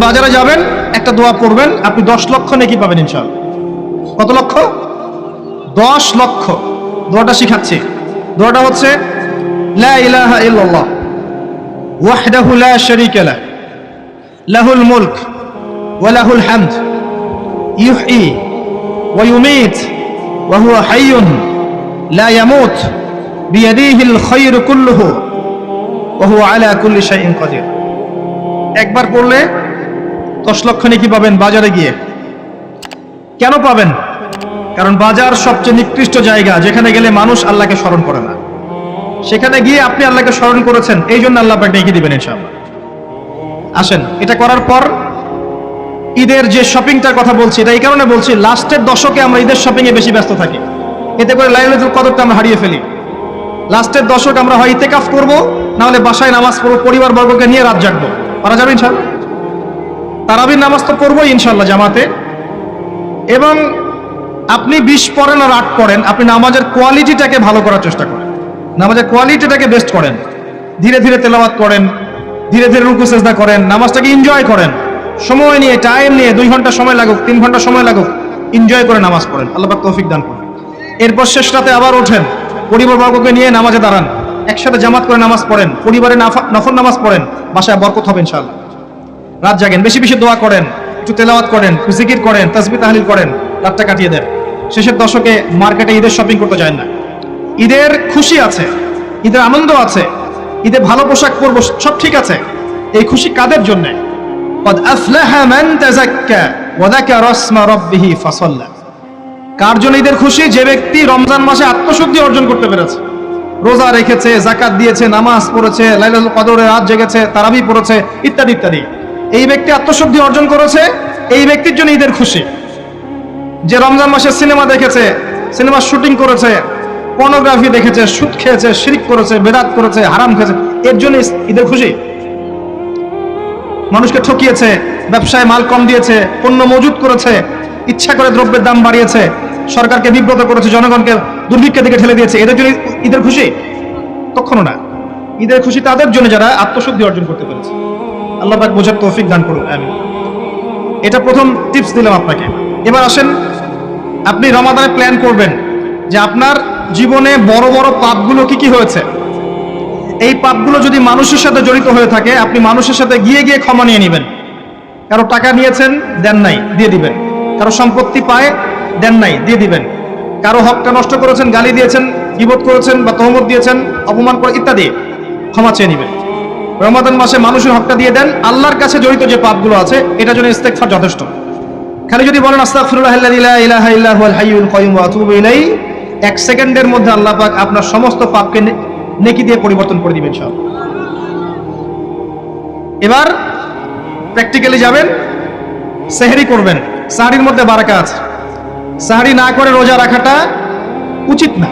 বাজারে যাবেন, একটা দোয়া পড়বেন, আপনি দশ লক্ষ নাকি পাবেন ইনশাআল্লাহ। কত লক্ষ? দশ লক্ষ। দোয়াটা শিখাচ্ছি। দোয়াটা হচ্ছে, লা ইলাহা ইল্লাল্লাহ, ওয়াহদাহু লা শারীকা লাহ, লাহুল মুলক ওয়া লাহুল হামদ, ইউহয়ি ওয়া ইউমীত ওয়া হুয়া হাইয়ুন লা ইয়ামুত, বিয়াদিহিল খায়রু কুল্লুহু, ওয়া হুয়া আলা কুল্লি শাইইন কাদির। একবার পড়লে দশ লক্ষ নাকি পাবেন বাজারে গিয়ে? কেন পাবেন? কারণ বাজার সবচেয়ে নিকৃষ্ট জায়গা, যেখানে গেলে মানুষ আল্লাহকে স্মরণ করে না। সেখানে গিয়ে আপনি আল্লাহকে স্মরণ করেছেন, এই জন্য আল্লাহ আপনাকে ডেকে দিবেন ইনশাআল্লাহ। আসেন, এটা করার পর ঈদের যে শপিংটার কথা বলছি, এটা এই কারণে বলছি, লাস্টের দশকে আমরা ঈদের শপিং এ বেশি ব্যস্ত থাকি। এতে করে লাইলাতুল কদরটা আমরা হারিয়ে ফেলি। লাস্টের দশক আমরা হয় ইতেকাফ করব না হলে বাসায় নামাজ পড়ব পরিবার বর্গকে নিয়ে রাত জাগবো। পারা যাবে ইনশাআল্লাহ? তারাবির নামাজ তো পড়ব ইনশাল্লাহ জামাতে। এবং আপনি বিশ পড়েন আর আট পড়েন, আপনি নামাজের কোয়ালিটিটাকে ভালো করার চেষ্টা করেন। নামাজের কোয়ালিটিটাকে বেস্ট করেন। ধীরে ধীরে তেলাওয়াত করেন, ধীরে ধীরে রুকু, সেজদা করেন, নামাজটাকে এনজয় করেন। সময় নিয়ে টাইম নিয়ে, দুই ঘণ্টা সময় লাগুক, তিন ঘণ্টা সময় লাগুক এনজয় করে নামাজ পড়েন। আল্লাহ তৌফিক দান করেন। এরপর শেষ রাতে আবার ওঠেন পরিবারবর্গকে নিয়ে নামাজে দাঁড়ান। একসাথে জামাত করে নামাজ পড়েন, পরিবারে নাফা- নফল নামাজ পড়েন, বাসায় বরকত হবে ইনশাআল্লাহ। রাত জাগেন, বেশি বেশি দোয়া করেন, একটু তেলাওয়াত করেন জিকির করেন তসবি তাহলিল করেন, রাতটা কাটিয়ে দেন। শেষের দশকে মার্কেটে ঈদের শপিং করতে যায় না। ঈদের খুশি আছে, ঈদের আনন্দ আছে, ঈদে ভালো পোশাক পরব, সব ঠিক আছে। এই খুশি কাদের জন্য? কার জন্য ঈদের খুশি? যে ব্যক্তি রমজান মাসে আত্মশুদ্ধি অর্জন করতে পেরেছে। রোজা রেখেছে জাকাত দিয়েছে, নামাজ পড়েছে লাইল কদরের রাত জেগেছে, তারাবি পড়েছে, ইত্যাদি ইত্যাদি। এই ব্যক্তি আত্মশুদ্ধি অর্জন করেছে, এই ব্যক্তির জন্য ঈদের খুশি। যে রমজান মাসে সিনেমা দেখেছে, সিনেমা শুটিং করেছে পর্নোগ্রাফি দেখেছে, সুদ খেয়েছে, শিরিক করেছে, বেদাত করেছে, হারাম খেয়েছে, এর জন্য ঈদের খুশি। মানুষকে ঠকিয়েছে, ব্যবসায় মাল কম দিয়েছে, পণ্য মজুত করেছে, ইচ্ছা করে দ্রব্যের দাম বাড়িয়েছে, সরকারকে বিব্রত করেছে, জনগণকে দুর্ভিক্ষের দিকে ঠেলে দিয়েছে, এদের জন্য ঈদের খুশি? কখনো না। ঈদের খুশি তাদের জন্য যারা আত্মশুদ্ধি অর্জন করতে পেরেছে। আল্লাহ পাক বোঝার তৌফিক দান করুন আমি এটা প্রথম টিপস দিলাম আপনাকে। এবার আসেন আপনি রমাদানে প্ল্যান করবেন যে আপনার জীবনে বড় বড় পাপগুলো কি কি হয়েছে। এই পাপগুলো যদি মানুষের সাথে জড়িত হয়ে থাকে আপনি মানুষের সাথে গিয়ে গিয়ে ক্ষমা নিয়ে নেবেন। কারও টাকা নিয়েছেন দেন নাই দিয়ে দিবেন। কারও সম্পত্তি পায় দেন নাই দিয়ে দিবেন। কারও হকটা নষ্ট করেছেন গালি দিয়েছেন বিবোধ করেছেন বা তহমত দিয়েছেন অপমান করে ইত্যাদি ক্ষমা চেয়ে নেবেন। রমাদান মাসে মানুষের হকটা দিয়ে দেন, আল্লাহর কাছে জড়িত যে পাপগুলো আছে, এটার জন্য ইস্তেগফার যথেষ্ট। খালি যদি বলেন এক সেকেন্ডের মধ্যে আল্লাহ পাক আপনার সমস্ত পাপকে নেকি দিয়ে পরিবর্তন করে দিবেন সব এবার প্র্যাকটিক্যালি যাবেন, সেহরি করবেন, সাহারির মধ্যে বারাকা আছে। সাহারি না করে রোজা রাখাটা উচিত না।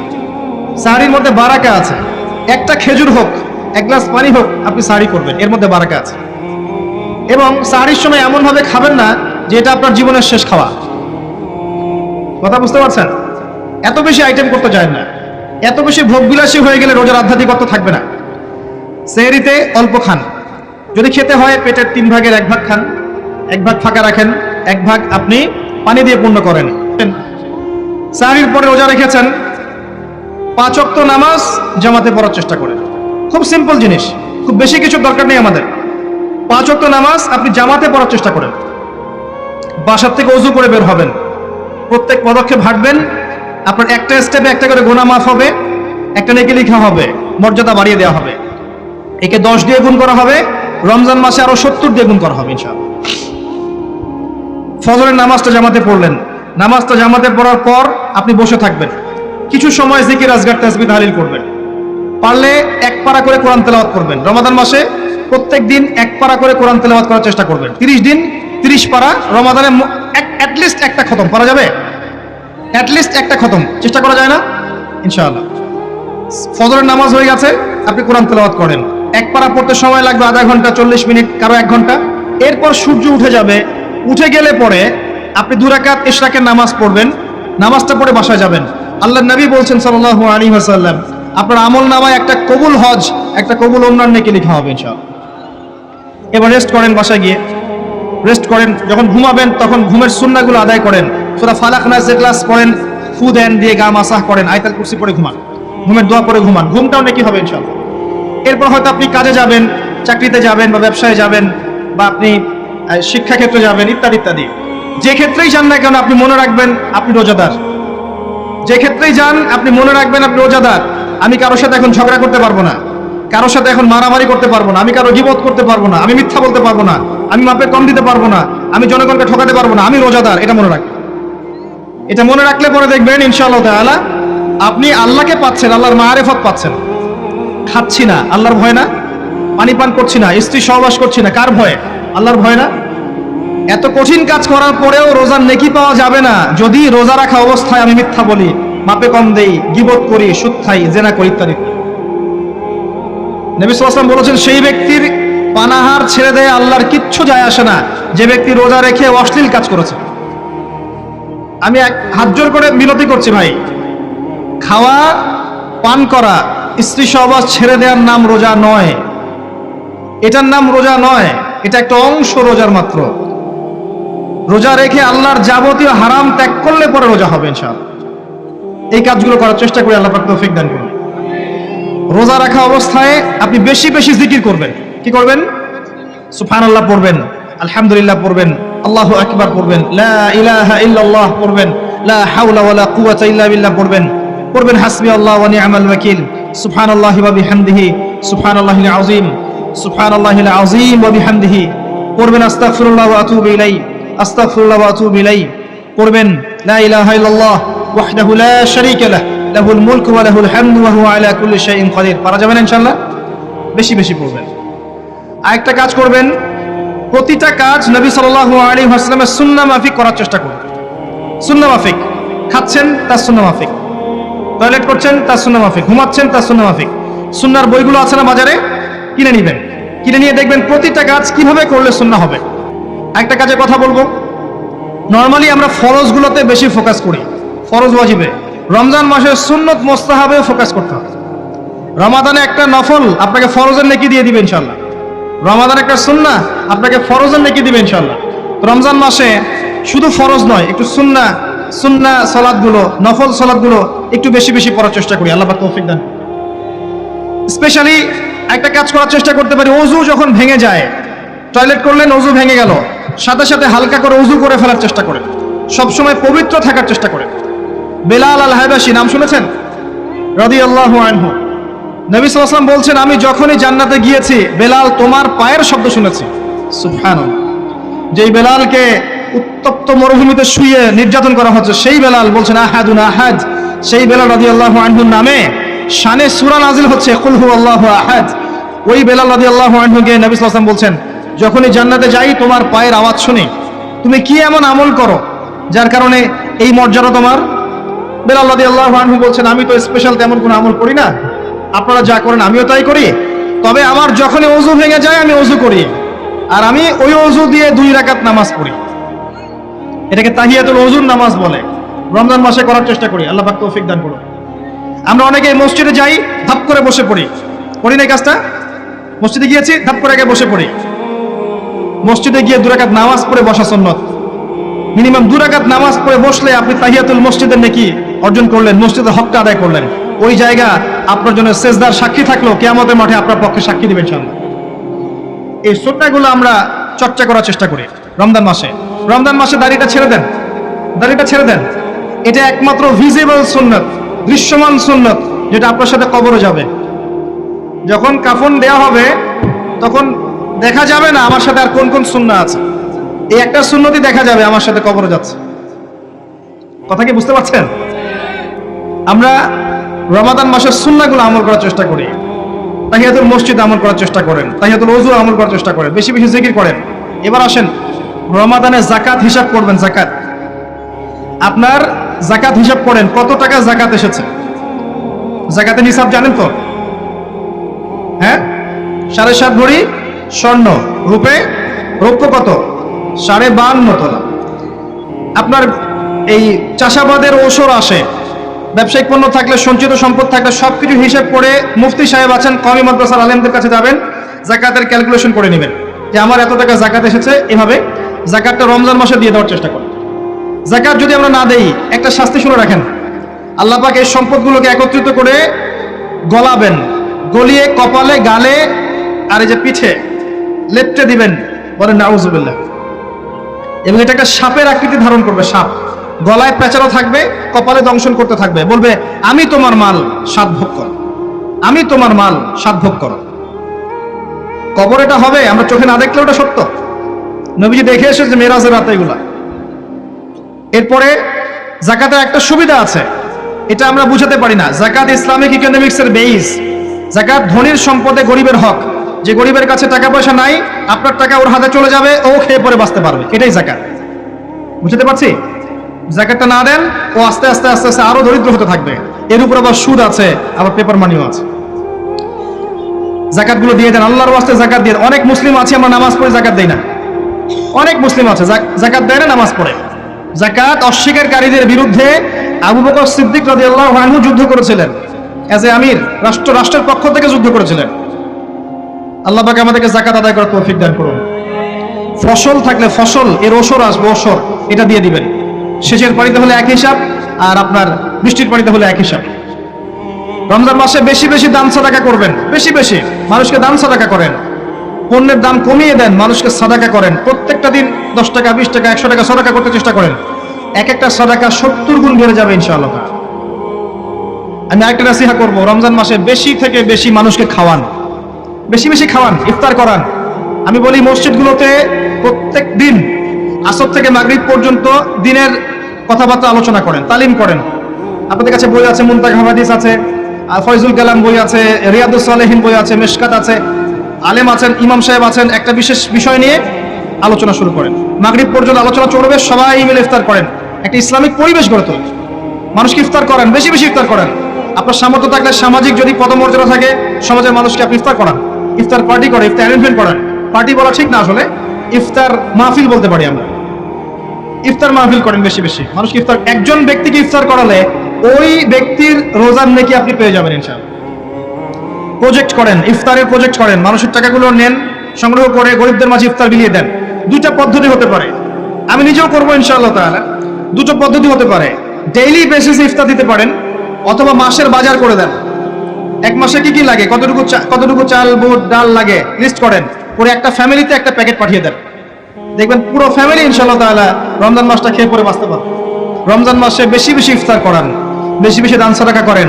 সাহারির মধ্যে বারাকা আছে। একটা খেজুর হোক এক গ্লাস পানি হোক, আপনি সাহারি করবেন এর মধ্যে বারাকা আছে। এবং সাহারির সময় এমন ভাবে খাবেন না যে এটা আপনার জীবনের শেষ খাওয়া। কথা বুঝতে পারছেন? এত বেশি আইটেম করতে চায় না। এত বেশি ভোগবিলাসী হয়ে গেলে রোজার আধ্যাত্মিকত্ব থাকবে না। সেহরিতে অল্প খান। যদি খেতে হয়, পেটের তিন ভাগের এক ভাগ খান। এক ভাগ ফাঁকা রাখেন, এক ভাগ আপনি পানি দিয়ে পূর্ণ করেন। সাহারির পরে রোজা রেখেছেন। পাঁচ অক্ত নামাজ জামাতে পড়ার চেষ্টা করেন। খুব সিম্পল জিনিস। খুব বেশি কিছু দরকার নেই আমাদের। পাঁচ অক্ত নামাজ আপনি জামাতে পড়ার চেষ্টা করেন। বাসার থেকে অজু করে বের হবেন। প্রত্যেক পদক্ষেপ হাঁটবেন আপনার একটা স্টেপে একটা করে গোনা মাফ হবে, একটা নেকি লিখা হবে, মর্যাদা বাড়িয়ে দেওয়া হবে। একে দশ দিয়ে গুণ করা হবে, রমজান মাসে আরও সত্তর দিয়ে গুণ করা হবে ফজরের নামাজটা জামাতে পড়লেন। নামাজটা জামাতে পড়ার পর আপনি বসে থাকবেন। কিছু সময় জিকির, আজগার তাসবি তাহলিল করবেন। পারলে এক পারা করে কোরআন তেলাওয়াত করবেন। রমাদান মাসে প্রত্যেক দিন এক পারা করে কোরআন তেলাওয়াত করার চেষ্টা করবেন। তিরিশ দিন তিরিশ পারা, রমাদানে অ্যাটলিস্ট একটা খতম। করা যাবে? অ্যাটলিস্ট একটা খতম। চেষ্টা করা যায় না? ইনশাআল্লাহ। ফজরের নামাজ হয়ে গেছে, আপনি কোরআন তেলাওয়াত করেন। এক পারা পড়তে সময় লাগবে আধা ঘণ্টা, চল্লিশ মিনিট, কারও এক ঘণ্টা। এরপর সূর্য উঠে যাবে। উঠে গেলে পরে আপনি দুরাকাত ইশরাকের নামাজ পড়বেন। নামাজটা পড়ে বাসায় যাবেন। আল্লাহ নবী বলছেন সাল্লাল্লাহু আলাইহি ওয়াসাল্লাম আপনার আমল নামায় একটা কবুল হজ, একটা কবুল ওমরান নেকি লিখা হবে ইনশাআল্লাহ। এবার রেস্ট করেন বাসায় গিয়ে। রেস্ট করেন, যখন ঘুমাবেন, তখন ঘুমের সুন্নাগুলো আদায় করেন। সুরা ফালাক নাসের ক্লাস পড়েন, ফু দেন, দিয়ে গা মাসাহ করেন, আয়তাল কুরসি পরে ঘুমান। ঘুমের দোয়া পরে ঘুমান। ঘুমটাও নাকি হবে ইনশাল্লাহ এরপর হয়তো আপনি কাজে যাবেন, চাকরিতে যাবেন বা ব্যবসায় যাবেন বা আপনি শিক্ষাক্ষেত্রে যাবেন, ইত্যাদি ইত্যাদি। যে ক্ষেত্রেই যান না কেন, আপনি মনে রাখবেন আপনি রোজাদার। যে ক্ষেত্রেই যান, আপনি মনে রাখবেন আপনি রোজাদার। আমি কারোর সাথে এখন ঝগড়া করতে পারব না। কারোর সাথে এখন মারামারি করতে পারব না। আমি কারও গিবত করতে পারব না। আমি মিথ্যা বলতে পারব না। আমি মাপে কম দিতে পারব না। আমি জনগণকে ঠকাতে পারব না। আমি রোজাদার। এটা মনে রাখবেন এটা মনে রাখলে পরে দেখবেন, ইনশাআল্লাহ আপনি আল্লাহকে পাচ্ছেন, আল্লাহর মারেফত পাচ্ছেন। খাচ্ছি না। আল্লাহর ভয় না? পানি পান করছি না। স্ত্রী সহবাস করছি না। কার ভয়ে? আল্লাহর ভয় না? এত কঠিন কাজ করার পরেও রোজার নেকি পাওয়া যাবে না। যদি রোজা রাখা অবস্থায় আমি মিথ্যা বলি মাপে কম দেই, গিবত করি, সুদ খাই, জেনা করি ইত্যাদি। নবী সাল্লাল্লাহু বলেছেন, সেই ব্যক্তির পানাহার ছেড়ে দেয় আল্লাহর কিচ্ছু যায় আসে না। যে ব্যক্তি রোজা রেখে অশ্লীল কাজ করেছে। আমি এক হাত জোর করে মিনতি করছি ভাই। খাওয়া, পান করা, স্ত্রী সহবাস ছেড়ে দেওয়ার নাম রোজা নয়। এটার নাম রোজা নয়। এটা একটা অংশ রোজার মাত্র। রোজা রেখে আল্লাহর যাবতীয় হারাম ত্যাগ করলে পরে রোজা হবে, ইনশাআল্লাহ। এই কাজগুলো করার চেষ্টা করি, আল্লাহ পাক তৌফিক দান করুন। রোজা রাখা অবস্থায় আপনি বেশি বেশি জিকির করবেন। কি করবেন? সুবহানাল্লাহ পড়বেন, আলহামদুলিল্লাহ পড়বেন, আল্লাহু আকবার পড়বেন, লা ইলাহা ইল্লাল্লাহ পড়বেন, লা হাওলা ওয়ালা কুওয়াতা ইল্লা বিল্লাহ পড়বেন। পড়বেন হাসবি আল্লাহ ওয়া নি'মাল ওয়াকিল। সুবহানাল্লাহি ওয়া বিহামদিহি, সুবহানাল্লাহিল আযীম সুবহানাল্লাহিল আযীম ওয়া বিহামদিহি। পড়বেন, আস্তাগফিরুল্লাহ ওয়া আতুবু ইলাই আস্তাগফিরুল্লাহ ওয়া আতুবু ইলাই পড়বেন, লা ইলাহা ইল্লাল্লাহ শারীকা লাহ, লাহুল মুলকু ওয়া লাহুল হামদু ওয়া হুয়া আলা কুল্লি শাইইন কাদির। পারা যাবে ইনশাআল্লাহ? বেশি বেশি পড়বেন। আরেকটা কাজ করবেন, প্রতিটা কাজ নবী সাল্লাল্লাহু আলাইহি ওয়াসাল্লামের সুন্নাহ মাফিক করার চেষ্টা করবেন। সুন্নাহ মাফিক। খাচ্ছেন, তার সুন্নাহ মাফিক। টয়লেট করছেন, তার সুন্নাহ মাফিক। ঘুমাচ্ছেন, তার সুন্নাহ মাফিক। সুন্নার বইগুলো আছে না বাজারে? কিনে নেবেন। কিনে নিয়ে দেখবেন প্রতিটা কাজ কীভাবে করলে সুন্নাহ হবে। একটা কাজে কথা বলব। নর্মালি আমরা ফরজগুলোতে বেশি ফোকাস করি। ফরজ ওয়াজিবে। রমজান মাসের সুন্নত মোস্তাহাবেও ফোকাস করতে হবে। রমাদানে একটা নফল আপনাকে ফরজের নেকি দিয়ে দিবে ইনশাল্লাহ রমাদান একটা সুন্না আপনাকে ফরজের নেকি দিবে ইনশাল্লাহ রমজান মাসে শুধু ফরজ নয়, একটু সুন্না সুন্না সলাদগুলো, নফল সলাদগুলো একটু বেশি বেশি পড়ার চেষ্টা করি। আল্লাহ তৌফিক দান। স্পেশালি একটা কাজ করার চেষ্টা করতে পারি অজু যখন ভেঙে যায়, টয়লেট করলেন অজু ভেঙে গেল, সাথে সাথে হালকা করে অজু করে ফেলার চেষ্টা করে সবসময় পবিত্র থাকার চেষ্টা করে বেলাল আল হায়বাসী নাম শুনেছেন? রদি আল্লাহ আনহু। নবী সাল্লাম বলছেন, আমি যখনই জান্নাতে গিয়েছি, বেলাল তোমার পায়ের শব্দ শুনেছি। সুবহান যেই বেলালকে উত্তপ্ত মরুভূমিতে শুয়ে নির্যাতন করা হচ্ছে, সেই বেলাল বলছেন, আহাদুন আহাদ। সেই বেলাল রাদি আল্লাহ আনহুর নামে শানে সুরা নাজিল হচ্ছে কুলহু আল্লাহ আহাদ। ওই বেলাল রাদি আল্লাহ আনহুকে নবী সাল্লাম বলছেন, যখনই জান্নাতে যাই, তোমার পায়ের আওয়াজ শুনি। তুমি কি এমন আমল করো, যার কারণে এই মর্যাদা তোমার বেলাল রাদি আল্লাহ আনহু বলছেন, আমি তো স্পেশাল তেমন কোনো আমল করি না। আপনারা যা করেন আমিও তাই করি। তবে আমার যখনই অজু ভেঙে যায়, আমি অজু করি। আর আমি ওই অজু দিয়ে দুই রাকাত নামাজ পড়ি। এটাকে তাহিয়াতুল অজুর নামাজ বলে। রমজান মাসে করার চেষ্টা করি। আল্লাহ পাক তৌফিক দান করুন। আমরা অনেকে মসজিদে যাই, ধাপ করে বসে পড়ি। করি না কাজটা? মসজিদে গিয়েছি, ধাপ করে আগে বসে পড়ি। মসজিদে গিয়ে দুরাকাত নামাজ পড়ে বসা সন্ন্যত মিনিমাম দুরাকাত নামাজ পড়ে বসলে আপনি তাহিয়াতুল মসজিদের নাকি অর্জন করলেন মসজিদের হকটা আদায় করলেন। ওই জায়গা আপনার জন্য সেজদার সাক্ষী থাকল কেয়ামতের মাঠে আপনার পক্ষে সাক্ষী দিবেন সামনে এই সুন্নাগুলো আমরা চর্চা করার চেষ্টা করি রমজান মাসে। রমজান মাসে দাড়িটা ছেড়ে দেন। দাড়িটা ছেড়ে দেন। এটা একমাত্র ভিজিবল সুন্নত, দৃশ্যমান সুন্নত, যেটা আপনার সাথে কবরে যাবে। যখন কাফন দেয়া হবে, তখন দেখা যাবে না আমার সাথে আর কোন কোন সুন্না আছে। এই একটা সুন্নতি দেখা যাবে আমার সাথে কবরে যাচ্ছে। কথা কি বুঝতে পারছেন? আমরা রমাদান মাসের সুন্নাগুলো আমল করার চেষ্টা করি। তাহিয়াতুল মসজিদ আমল করার চেষ্টা করেন, তাহিয়াতুল ওজু আমল করার চেষ্টা করেন, বেশি বেশি জিকির করেন। এবার আসেন, রমাদানে জাকাত হিসাব করবেন জাকাত আপনার জাকাত হিসাব করেন, কত টাকা জাকাত এসেছে? জাকাতের হিসাব জানেন তো? হ্যাঁ? সাড়ে সাত ভরি স্বর্ণ, রূপে, রৌপ্য কত? সাড়ে বান্ন তোলা। আপনার এই চাষাবাদের ওসর আসে। ব্যবসায়িক পণ্য থাকলে, সঞ্চিত সম্পদ থাকলে সবকিছু হিসেব করে মুফতি সাহেব আছেন কমি মাদ্রাসার আলেমদের কাছে যাবেন, জাকাতের ক্যালকুলেশন করে নেবেন যে আমার এত টাকা জাকাত এসেছে, এভাবে জাকাতটা রমজান মাসে দিয়ে দেওয়ার চেষ্টা করেন। জাকাত যদি আমরা না দেই, একটা শাস্তি শুনে রাখেন। আল্লাহ পাক এই সম্পদগুলোকে একত্রিত করে গলাবেন, গলিয়ে, কপালে, গালে, আর এই যে পিঠে লেপটে দিবেন, বলেন, নাউজুবিল্লাহ। এবং এটা একটা সাপের আকৃতি ধারণ করবে, সাপ। গলায় পেঁচানো থাকবে, কপালে দংশন করতে থাকবে। বলবে, আমি তোমার মাল সাত ভোগ করো। আমি তোমার মাল সাত ভোগ করো। কবর এটা হবে, আমরা চোখে না দেখলে ওটা সত্য। নবীজি দেখে এসেছে মেরাজের রাতে এগুলা। এরপরে জাকাতের একটা সুবিধা আছে, এটা আমরা বুঝাতে পারি না। জাকাত ইসলামিক ইকোনমিক্সের বেইস জাকাত ধনীর সম্পদে গরিবের হক। যে গরিবের কাছে টাকা পয়সা নাই, আপনার টাকা ওর হাতে চলে যাবে, ও খেয়ে পরে বাঁচতে পারবে। এটাই জাকাত। বুঝতে পারছি? জাকাতটা না দেন, ও আস্তে আস্তে আস্তে আস্তে আরও দরিদ্র হতে থাকবে। এর উপর আবার সুদ আছে, আবার পেপার মানিও আছে। জাকাতগুলো দিয়ে দেন, আল্লাহর ওয়াস্তে জাকাত দিয়ে অনেক মুসলিম আছে, আমরা নামাজ পড়ে জাকাত দেই না। অনেক মুসলিম আছে জাক- জাকাত দেয় না, নামাজ পড়ে। জাকাত অস্বীকারীদের বিরুদ্ধে আবু বকর সিদ্দিক রাদিয়াল্লাহু আনহু যুদ্ধ করেছিলেন। এজ এ আমির রাষ্ট্র রাষ্ট্রের পক্ষ থেকে যুদ্ধ করেছিলেন। আল্লাহ পাক আমাদেরকে জাকাত আদায় করার তৌফিক দান করুন। ফসল থাকলে ফসল, এর ওসর আসবে ওসর, এটা দিয়ে দিবেন। সেচের পানিতে হলে এক হিসাব, আর আপনার বৃষ্টির পানিতে হলে এক হিসাব। রমজান মাসে বেশি বেশি দান সাদাকা করবেন, বেশি বেশি। মানুষকে দান সাদাকা করেন। পণ্যের দাম কমিয়ে দেন, মানুষকে সাদাকা করেন। প্রত্যেকটা দিন দশ টাকা, বিশ টাকা, একশো টাকা সাদাকা করতে চেষ্টা করেন। এক একটা সাদাকা সত্তর গুণ বেড়ে যাবে ইনশাআল্লাহ। আমি আরেকটা নাসিহা করব, রমজান মাসে বেশি থেকে বেশি মানুষকে খাওয়ান। বেশি বেশি খাওয়ান, ইফতার করান। আমি বলি, মসজিদগুলোতে প্রত্যেক দিন আসর থেকে মাগরিব পর্যন্ত দিনের কথাবার্তা আলোচনা করেন, তালিম করেন। আপনাদের কাছে বই আছে মুন্তাক হাদিস আছে ফয়জুল কালাম বই আছে, রিয়াদুস সালেহিন বই আছে, মেশকাত আছে, আলেম আছেন, ইমাম সাহেব আছেন, একটা বিশেষ বিষয় নিয়ে আলোচনা শুরু করেন। মাগরিব পর্যন্ত আলোচনা চলবে, সবাই মিলে ইফতার করেন। একটা ইসলামিক পরিবেশ গড়ে তোলেন। মানুষকে ইফতার করেন, বেশি বেশি ইফতার করেন। আপনার সামর্থ্য থাকলে সামাজিক যদি পদমর্যাদা থাকে, সমাজের মানুষকে আপনি ইফতার করান। ইফতার পার্টি করে, ইফতার অ্যারেঞ্জমেন্ট করেন। পার্টি বলা ঠিক না আসলে। ইফতার মাহফিল বলতে পারি আমরা। ইফতার মাহফিল করেন বেশি বেশি। মানুষকে ইফতার, একজন ব্যক্তিকে ইফতার করালে ওই ব্যক্তির রোজার নাকি আপনি পেয়ে যাবেন ইনশাআল্লাহ। প্রজেক্ট করেন, ইফতারের প্রজেক্ট করেন। মানুষের টাকাগুলো নেন, সংগ্রহ করে গরিবদের মাঝে ইফতার বিলিয়ে দেন। দুইটা পদ্ধতি হতে পারে। আমি নিজেও করব ইনশাআল্লাহ তাহলে দুটো পদ্ধতি হতে পারে। ডেইলি বেসিসে ইফতার দিতে পারেন, অথবা মাসের বাজার করে দেন। এক মাসে কি কি লাগে? কতটুকু কতটুকু চাল, বুট, ডাল লাগে? লিস্ট করেন। করে একটা ফ্যামিলিতে একটা প্যাকেট পাঠিয়ে দেন। দেখবেন পুরো ফ্যামিলি ইনশাআল্লাহ তাআলা রমজান মাসটা খেয়ে পরে বাঁচতে পারবে। রমজান মাসে বেশি বেশি ইফতার করান। বেশি বেশি দান সাদাকা করেন।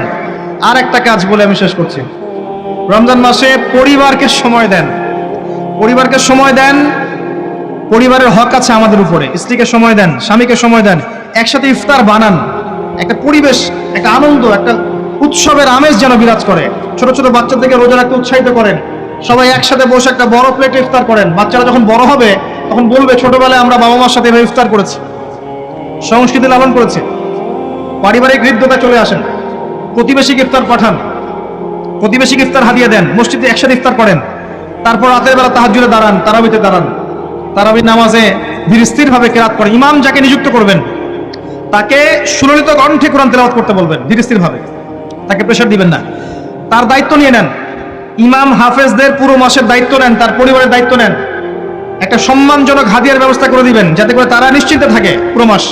আর একটা কাজ বলে আমি শেষ করছি। রমজান মাসে পরিবারকে সময় দেন। পরিবারকে সময় দেন। পরিবারের হক আছে আমাদের উপরে। স্ত্রীকে সময় দেন, স্বামীকে সময় দেন। একসাথে ইফতার বানান। একটা পরিবেশ, একটা আনন্দ, একটা উৎসবের আমেজ যেন বিরাজ করে। ছোট ছোট বাচ্চাদেরকে রোজা রাখতে উৎসাহিত করেন। সবাই একসাথে বসে একটা বড় প্লেটে ইফতার করেন। বাচ্চারা যখন বড় হবে, তখন বলবে, ছোটবেলায় আমরা বাবা মার সাথে ইফতার করেছি। সংস্কৃতি লালন করেছে। পারিবারিক হৃদ্যতা চলে আসেন। প্রতিবেশী ইফতার পাঠান। প্রতিবেশীকে ইফতার হাদিয়ে দেন। মসজিদে একসাথে ইফতার করেন। তারপর রাতের বেলা তাহাজ্জুদে দাঁড়ান, তারাবিতে দাঁড়ান। তারাবি নামাজে ধীর স্থির ভাবে কেরাত করেন। ইমাম যাকে নিযুক্ত করবেন, তাকে সুললিত কণ্ঠে কোরআন তেলাওয়াত করতে বলবেন, ধীর স্থির ভাবে তাকে প্রেশার দিবেন না। তার দায়িত্ব নিয়ে নেন। ইমাম হাফেজদের পুরো মাসের দায়িত্ব নেন, তার পরিবারের দায়িত্ব নেন। একটা সম্মানজনক হাদিয়ার ব্যবস্থা করে দিবেন, যাতে করে তারা নিশ্চিন্তে থাকে পুরো মাস।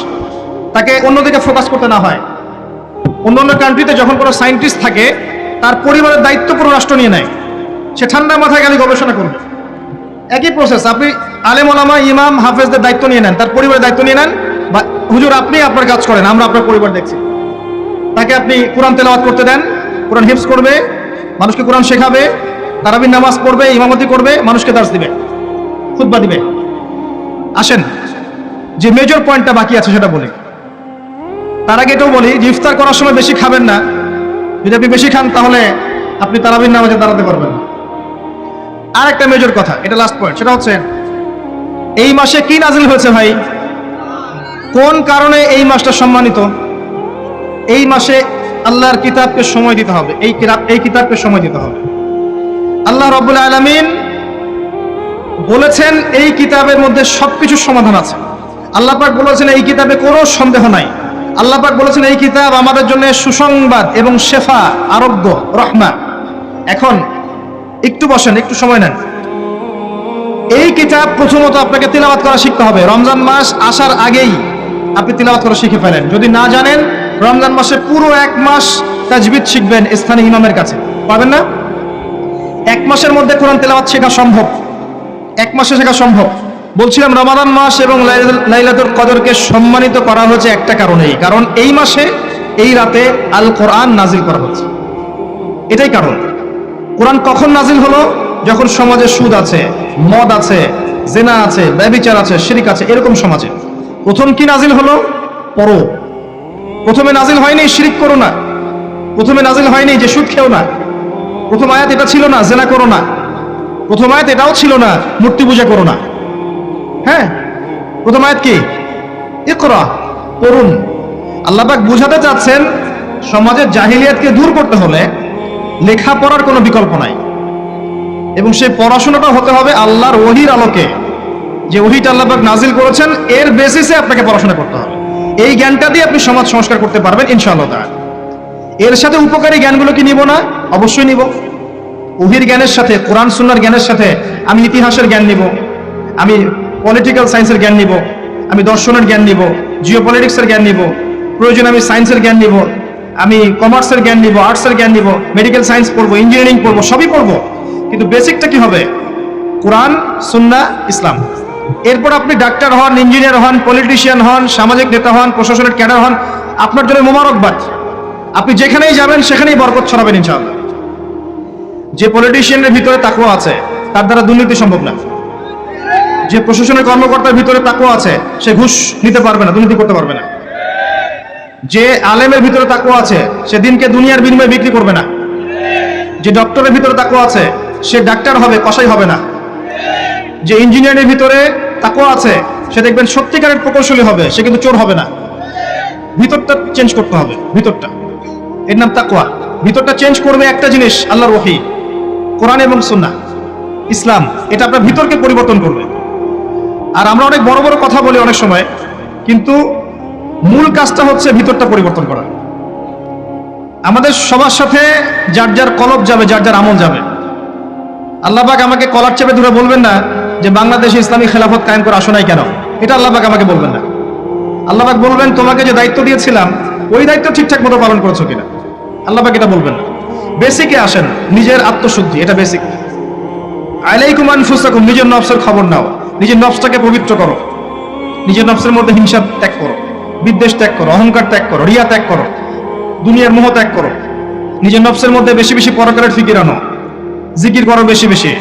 তাকে অন্যদিকে ফোকাস করতে না হয়। অন্য অন্য কান্ট্রিতে যখন কোনো সায়েন্টিস্ট থাকে, তার পরিবারের দায়িত্ব পুরো রাষ্ট্র নিয়ে নেয়। সে ঠান্ডা মাথায় গেলে গবেষণা করবে একই প্রসেস আপনি আলেম ইমাম হাফেজদের দায়িত্ব নিয়ে নেন, তার পরিবারের দায়িত্ব নিয়ে নেন, বা হুজুর, আপনি আপনার কাজ করেন, আমরা আপনার পরিবার দেখছি। তাকে আপনি কোরআন তেলাওয়াত করতে দেন, কোরআন হিফজ করবে, মানুষকে কোরআন শেখাবে, তারাবির নামাজ পড়বে, ইমামতি করবে, মানুষকে দাস দিবে, খুতবা দিবে। আসেন, যে মেজর পয়েন্টটা বাকি আছে সেটা বলি। তার আগে এটাও বলি যে ইফতার করার সময় বেশি খাবেন না। যদি আপনি বেশি খান, তাহলে আপনি তারাবির নামাজে দাঁড়াতে পারবেন আর একটা মেজর কথা, এটা লাস্ট পয়েন্ট সেটা হচ্ছে, এই মাসে কি নাজিল হয়েছে ভাই? কোন কারণে এই মাসটা সম্মানিত? এই মাসে আল্লাহর কিতাবকে সময় দিতে হবে। এই এই কিতাবকে সময় দিতে হবে। আল্লাহ রব্বুল আলমিন বলেছেন, এই কিতাবের মধ্যে সবকিছুর সমাধান আছে। আল্লাহ পাক বলেছেন, এই কিতাবে কোনো সন্দেহ নাই। আল্লাহ পাক বলেছেন, এই কিতাব আমাদের জন্য সুসংবাদ এবং শেফা, আরোগ্য, রহমা। এখন একটু বসেন, একটু সময় নেন। এই কিতাব প্রথমত আপনাকে তিলাবাত করা শিখতে হবে। রমজান মাস আসার আগেই আপনি তিলাবাত করা শিখে ফেলেন। যদি না জানেন রমজান মাসে পুরো এক মাস তাজবিদ শিখবেন স্থানীয় ইমামের কাছে। পাবেন না? এক মাসের মধ্যে কোরআন তেলাওয়াত শেখা সম্ভব। এক মাসে শেখা সম্ভব। বলছিলাম, রমাদান মাস এবং লাইলাতুল- কদরকে সম্মানিত করা হয়েছে একটা কারণেই। কারণ এই মাসে, এই রাতে আল কোরআন নাজিল করা হচ্ছে। এটাই কারণ। কোরআন কখন নাজিল হলো? যখন সমাজে সুদ আছে, মদ আছে, জেনা আছে, ব্যবিচার আছে, শিরিক আছে, এরকম সমাজে। প্রথম কি নাজিল হলো? পরো প্রথমে নাজিল হয়নি, শিরিক করো না। প্রথমে নাজিল হয়নি যে সুদ খেও না। প্রথম আয়াত এটা ছিল না, জেনা করো না। প্রথম আয়াত এটাও ছিল না, মূর্তি পূজা করো না। হ্যাঁ? প্রথম আয়াত কি? ইকরা, পড়ুন। আল্লাহবাক বুঝাতে চাচ্ছেন, সমাজের জাহিলিয়াতকে দূর করতে হলে লেখাপড়ার কোনো বিকল্প নাই। এবং সেই পড়াশোনাটা হতে হবে আল্লাহর ওহির আলোকে। যে ওহিটা আল্লাহবাক নাজিল করেছেন, এর বেসিসে আপনাকে পড়াশোনা করতে হবে। এই জ্ঞানটা দিয়ে আপনি সমাজ সংস্কার করতে পারবেন, ইনশাআল্লাহ এর সাথে উপকারী জ্ঞানগুলো কি নিব না? অবশ্যই নিব। ওহির জ্ঞানের সাথে, কোরআন, সুন্নার জ্ঞানের সাথে আমি ইতিহাসের জ্ঞান নিব, আমি পলিটিক্যাল সায়েন্সের জ্ঞান নিব, আমি দর্শনের জ্ঞান নিব জিও পলিটিক্সের জ্ঞান নিব, প্রয়োজন আমি সায়েন্সের জ্ঞান নিব, আমি কমার্সের জ্ঞান নিব, আর্টসের জ্ঞান নিব মেডিকেল সায়েন্স পড়ব, ইঞ্জিনিয়ারিং পড়ব, সবই পড়ব। কিন্তু বেসিকটা কি হবে? কোরআন, সুন্না, ইসলাম। এরপর আপনি ডাক্তার হন, ইঞ্জিনিয়ার হন পলিটিশিয়ান হন, সামাজিক নেতা হন, প্রশাসনের ক্যাডার হন, আপনার জন্য মোবারকবাদ। আপনি যেখানেই যাবেন, সেখানেই বরকত ছড়াবেন ইনশাআল্লাহ। যে পলিটিশিয়ানের ভিতরে তাকুয়া আছে, তার দ্বারা দুর্নীতি সম্ভব না। যে প্রশাসনের কর্মকর্তার ভিতরে তাকুয়া আছে, সে ঘুষ নিতে পারবে না, দুর্নীতি করতে পারবে না। যে আলেমের ভিতরে তাকুয়া আছে, সে দিনকে দুনিয়ার বিনিময়ে বিক্রি করবে না। যে ডক্টরের ভিতরে তাকুয়া আছে, সে ডাক্তার হবে কষাই হবে না। যে ইঞ্জিনিয়ারের ভিতরে তাকুয়া আছে, সে দেখবেন সত্যিকারের প্রকৌশলী হবে, সে কিন্তু চোর হবে না। ভিতরটা চেঞ্জ করতে হবে, ভিতরটা। এর নাম তাকুয়া ভিতরটা চেঞ্জ করবে একটা জিনিস, আল্লাহর ওহী। কোরআন এবং সুন্নাহ। ইসলাম, এটা আপনার ভিতরকে পরিবর্তন করবে। আর আমরা অনেক বড় বড় কথা বলি অনেক সময়, কিন্তু মূল কাজটা হচ্ছে ভিতরটা পরিবর্তন করা। আমাদের সবার সাথে যার যার কলব যাবে, যার যার আমল যাবে। আল্লাহবাক আমাকে কলার চেপে ধরে বলবেন না যে বাংলাদেশে ইসলামী খেলাফত কায়েম করে আসো নাই কেন? এটা আল্লাহবাক আমাকে বলবেন না। আল্লাহবাক বলবেন, তোমাকে যে দায়িত্ব দিয়েছিলাম, ওই দায়িত্ব ঠিকঠাক মতো পালন করেছ কিনা? আল্লাহবাক এটা বলবেন না। বেসিকে আসেন, নিজের আত্মশুদ্ধি, এটা বেসিক আলাইকুম আনফুসাকুম, নিজের নফসের খবর নাও। নিজের নফসটাকে পবিত্র করো। নিজের নফসের মধ্যে হিংসা ত্যাগ করো। বিদ্বেষ ত্যাগ করো, অহংকার ত্যাগ করো, রিয়া ত্যাগ করো, দুনিয়ার মোহ ত্যাগ করো। নিজের নফসের মধ্যে বেশি বেশি পরকারের ফিকির আনো। জিকির করো বেশি বেশি।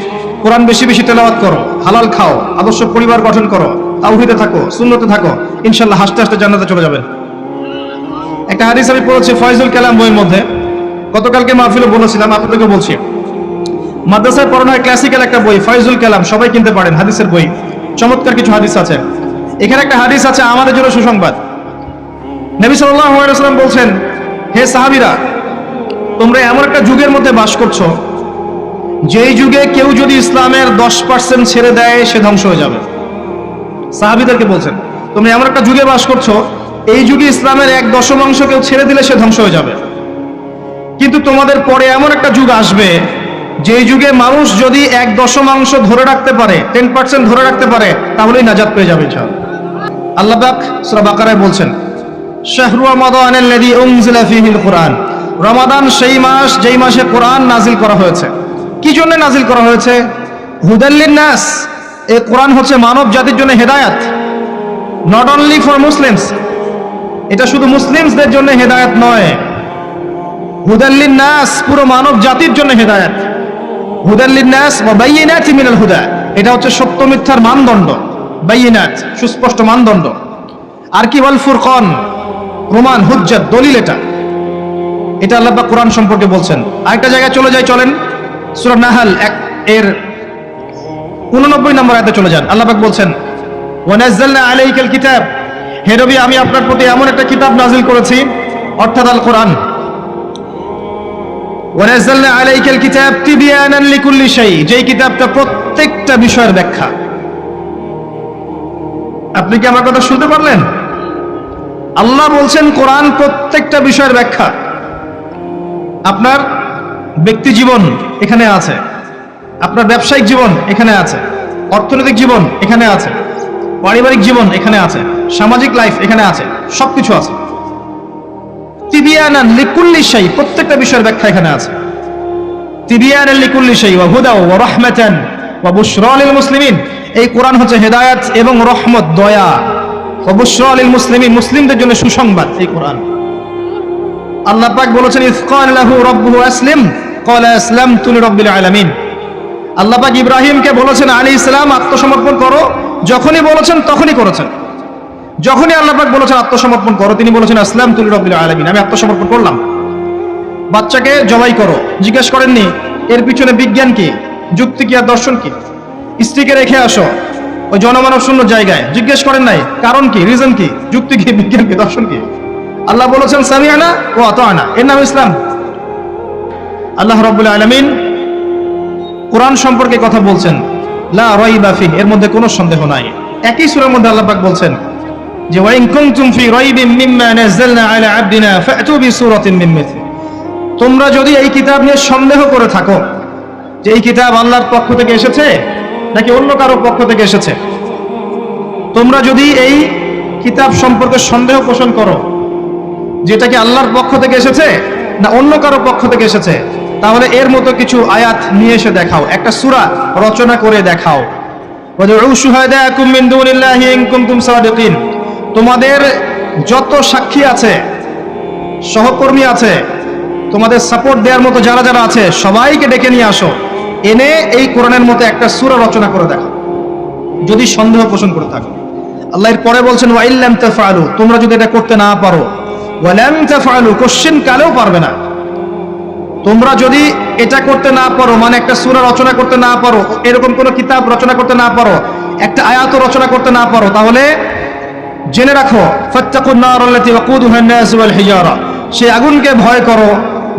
কোরআন বেশি বেশি তেলাওয়াত করো, হালাল খাও, আদর্শ পরিবার গঠন করো, তাওহিদে থাকো শূন্যতে থাকো, ইনশাল্লাহ হাসতে হাসতে জান্নাতে চলে যাবেন একটা হাদিস আমি পড়েছি ফয়জুল কালাম বইয়ের মধ্যে। গতকালকে মাহফিলে বলেছিলাম আপনাদেরকে বলছি। মাদ্রাসায় পড়ানো হয় ক্লাসিক্যাল একটা বই, ফয়জুল কালাম, সবাই কিনতে পারেন, হাদিসের বই। চমৎকার কিছু হাদিস আছে। এখানে একটা হাদিস আছে আমাদের জন্য সুসংবাদ। নবী ওয়াসাল্লাম বলছেন, হে সাহাবীরা, তোমরা এমন একটা যুগের মধ্যে বাস করছ যেই যুগে কেউ যদি ইসলামের দশ পার্সেন্ট ছেড়ে দেয়, সে ধ্বংস হয়ে যাবে। সাহাবিদেরকে বলছেন, তোমরা এমন একটা যুগে বাস করছ, এই যুগে ইসলামের এক দশমাংশ কেউ ছেড়ে দিলে সে ধ্বংস হয়ে যাবে। কিন্তু তোমাদের পরে এমন একটা যুগ আসবে, যেই যুগে মানুষ যদি এক দশমাংশ ধরে রাখতে পারে টেন পার্সেন্ট ধরে রাখতে পারে, তাহলেই নাজাদ পেয়ে যাবে ইনশাআল্লাহ। আল্লাহ পাক সূরা বাকারায় বলছেন ফীহিল রমাদান সেই মাস, যেই মাসে কোরআন নাজিল করা হয়েছে। কি জন্য নাজিল করা হয়েছে? হুদাল্লিন নাস এই কোরআন হচ্ছে মানব জাতির জন্য হেদায়াত। নট অনলি ফর মুসলিমস এটা শুধু মুসলিমসদের জন্য হেদায়াত নয়। হুদাল্লিন নাস পুরো মানব জাতির জন্য হেদায়াত। হুদাল্লিন নাস বা বাইয়িনাতি মিনাল হুদা, এটা হচ্ছে সত্য মিথ্যার মানদণ্ড। বাইয়িনাত, সুস্পষ্ট মানদণ্ড। আর কি বল ফুরকন প্রমাণ হুজ্জাত, দলিল এটা। এটা আল্লাহ কোরআন সম্পর্কে বলছেন। আরেকটা জায়গায় চলে যাই, চলেন। সূরা নাহাল এক এর উননব্বই নম্বর আয়াতে চলে যান। আল্লাহ পাক বলছেন আলাইকাল কিতাব। হে নবী, আমি আপনার প্রতি এমন একটা কিতাব নাজিল করেছি, অর্থাৎ আল কোরআন। আলাইকাল কিতাব তিবিয়ানান লিকুল্লি শাই। যেই কিতাবটা প্রত্যেকটা বিষয়ের ব্যাখ্যা। আপনি কি আমার কথা শুনতে পারলেন? আল্লাহ বলছেন, কোরআন প্রত্যেকটা বিষয়ের ব্যাখ্যা। আপনার ব্যক্তি জীবন এখানে আছে। আপনার ব্যবসায়িক জীবন এখানে আছে। অর্থনৈতিক জীবন এখানে আছে। পারিবারিক জীবন এখানে আছে। সামাজিক লাইফ এখানে আছে। সবকিছু আছে। তিবিয়ানান লিকুল্লিশাই প্রত্যেকটা বিষয়ের ব্যাখ্যা এখানে আছে। তিবিয়ানান লিকুল্লি শাই, ওয়া হুদা ওয়া রাহমাতান ওয়া বুশরা লিল এই কোরআন হচ্ছে হেদায়েত এবং রহমত, দয়া। ওয়া বুশরা লিল মুসলিমিন, মুসলিমদের জন্য সুসংবাদ এই কোরআন। আল্লাহ পাক বলেছেন ইসকাল লাহু রাব্বুহু আসলিম। ক্বালা আসলামতু লিরাব্বিল আলামিন আল্লাহ পাক ইব্রাহিমকে বলেছেন, আলী ইসলাম, আত্মসমর্পণ করো। যখনই বলেছেন, তখনই করেছেন। যখনই আল্লাহ পাক বলেছেন, আত্মসমর্পণ করো, তিনি বলেছেন আসলাম তুলি রব্বিল আলামিন, আমি আত্মসমর্পণ করলাম। বাচ্চাকে জবাই করো। জিজ্ঞেস করেননি, এর পিছনে বিজ্ঞান কি? যুক্তি কি আর দর্শন কি? স্ত্রীকে রেখে আসো। ওই জনমানব শূন্য জায়গায়। জিজ্ঞেস করেন নাই, কারণ কি রিজন কি? যুক্তি কি, বিজ্ঞান কি, দর্শন কি? আল্লাহ বলেছেন সামিয়ানা ও আত আনা এর নাম ইসলাম। আল্লাহ রব্বুল আলমিন কোরআন সম্পর্কে কথা বলছেন। লা রাইবা ফিহ, এর মধ্যে কোনো সন্দেহ নাই। একই সুরের মধ্যে আল্লাহ বলছেন যে ওয়াইন কুনতুম ফি রাইবিন মিম্মা নাযালনা আলা আবদিনা ফাতু বিসূরাতিন মিন মিথলি। তোমরা যদি এই কিতাব নিয়ে সন্দেহ করে থাকো যে, এই কিতাব আল্লাহর পক্ষ থেকে এসেছে নাকি অন্য কারও পক্ষ থেকে এসেছে, তোমরা যদি এই কিতাব সম্পর্কে সন্দেহ পোষণ করো যেটা কি আল্লাহর পক্ষ থেকে এসেছে না অন্য কারও পক্ষ থেকে এসেছে তাহলে এর মতো কিছু আয়াত নিয়ে এসে দেখাও। একটা সুরা রচনা করে দেখাও। তোমাদের যত সাক্ষী আছে, সহকর্মী আছে, তোমাদের সাপোর্ট দেওয়ার মতো যারা যারা আছে, সবাইকে ডেকে নিয়ে আসো। এনে এই কোরআনের মতো একটা সূরা রচনা করে দেখো যদি সন্দেহ পোষণ করে থাকো। আল্লাহ এর পরে বলছেন ওয়াইল্লাম তোমরা যদি এটা করতে না পারো। ওয়ালাম তাফআলু কোশ্চেন কালেও পারবে না। তোমরা যদি এটা করতে না পারো মানে একটা সুরা রচনা করতে না পারো, এরকম কোন কিতাব রচনা করতে না পারো, একটা আয়াত রচনা করতে না পারো, তাহলে জেনে রাখো হিজারা সেই আগুনকে ভয় করো,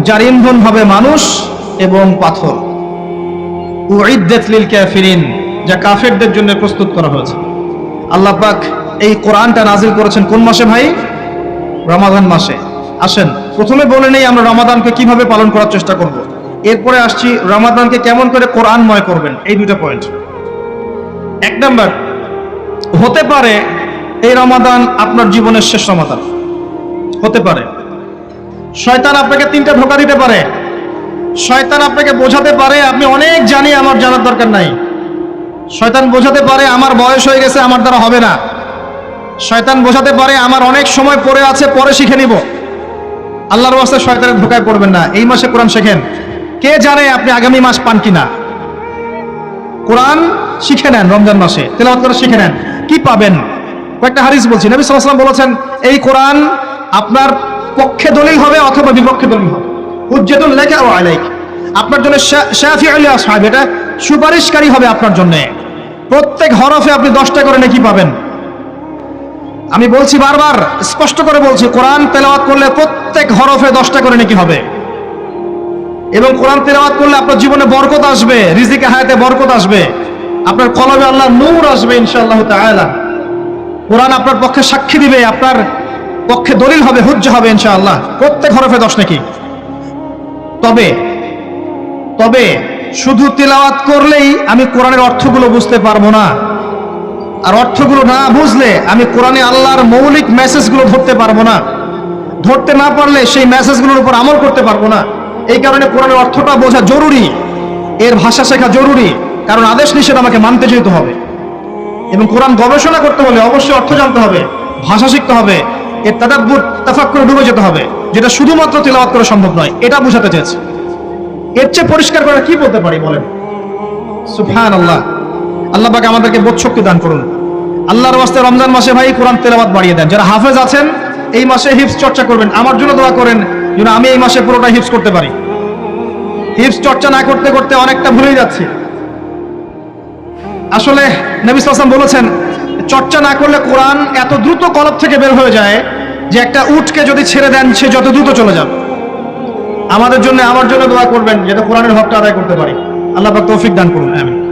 যার ইন্ধন হবে মানুষ এবং পাথর। উইদ্দাত লিল কাফিরিন, যা কাফেরদের জন্য প্রস্তুত করা হয়েছে। আল্লাহ পাক এই কোরআনটা নাজিল করেছেন কোন মাসে ভাই? রমাদান মাসে। আসেন। প্রথমে বলে নেই আমরা রমাদানকে কীভাবে পালন করার চেষ্টা করব। এরপরে আসছি, রমাদানকে কেমন করে কোরআনময় করবেন? এই দুটো পয়েন্ট এক নাম্বার, হতে পারে এই রমাদান আপনার জীবনের শেষ রমাদান। হতে পারে। শয়তান আপনাকে তিনটা ধোকা দিতে পারে। শয়তান আপনাকে বোঝাতে পারে, আপনি অনেক জানি আমার জানার দরকার নাই। শয়তান বোঝাতে পারে আমার বয়স হয়ে গেছে, আমার দ্বারা হবে না। শয়তান বোঝাতে পারে আমার অনেক সময় পড়ে আছে, পরে শিখে নিব। আল্লাহর বাস্তে শয়তানের ধোকায় পড়বেন না। এই মাসে কোরআন শেখেন। কে জানে আপনি আগামী মাস পান কিনা? কোরআন শিখে নেন রমজান মাসে, তেলাওয়াত করে শিখে নেন। কি পাবেন? কয়েকটা হারিস বলছি। নবী ওয়াসাল্লাম বলেছেন, এই কোরআন আপনার পক্ষে দলিল হবে অথবা বিপক্ষে দলিল হবে। হুজ্জাতুল লাকা ওয়া আলাইক। আপনার জন্য শাফি আলী আসহাব এটা সুপারিশকারী হবে আপনার জন্য। প্রত্যেক হরফে আপনি দশটা করে নাকি পাবেন। আমি বলছি বারবার, স্পষ্ট করে বলছি, কোরআন তেলাওয়াত করলে প্রত্যেক হরফে দশটা করে নাকি হবে। এবং কোরআন তেলাওয়াত করলে আপনার জীবনে বরকত আসবে, রিজিকে হায়াতে বরকত আসবে, আপনার কলমে আল্লাহ নূর আসবে ইনশাআল্লাহ তাআলা। কোরআন আপনার পক্ষে সাক্ষী দিবে, আপনার পক্ষে দলিল হবে, হুজ্জ হবে ইনশাআল্লাহ, প্রত্যেক হরফে দশ নাকি। তবে তবে শুধু তেলাওয়াত করলেই আমি কোরআনের অর্থগুলো বুঝতে পারব না। আর অর্থগুলো না বুঝলে আমি কোরআনে আল্লাহর মৌলিক মেসেজগুলো ধরতে পারব না। ধরতে না পারলে সেই মেসেজগুলোর উপর আমল করতে পারব না। এই কারণে কোরআনের অর্থটা বোঝা জরুরি। এর ভাষা শেখা জরুরি। কারণ আদেশ নিষেধ আমাকে মানতে যেতে হবে। এবং কোরআন গবেষণা করতে হলে অবশ্যই অর্থ জানতে হবে, ভাষা শিখতে হবে, এর তাদাব্বুর তাফাক করে ডুবে যেতে হবে, যেটা শুধুমাত্র তেলাওয়াত করা সম্ভব নয়, এটা বোঝাতে চেয়েছে। এর চেয়ে পরিষ্কার করে কি বলতে পারি বলেন? সুফহান আল্লাহ আল্লাহ পাক আমাদেরকে বোধ শক্তি দান করুন। আল্লাহর ওয়াস্তে রমজান মাসে ভাই কোরআন তেলাওয়াত বাড়িয়ে দেন। যারা হাফেজ আছেন, এই মাসে হিপস চর্চা করবেন। আমার জন্য দোয়া করেন যেন আমি এই মাসে পুরোটা হিপস করতে পারি। হিপস চর্চা না করতে করতে অনেকটা ভুলেই যাচ্ছি। আসলে নবী সাল্লাম বলেছেন, চর্চা না করলে কোরআন এত দ্রুত কলব থেকে বের হয়ে যায় যে একটা উটকে যদি ছেড়ে দেন, সে যত দ্রুত চলে যাবে। আমাদের জন্য, আমার জন্য দোয়া করবেন, যাতে কোরআনের হকটা আদায় করতে পারি। আল্লাহ তৌফিক দান করুন, আমিন।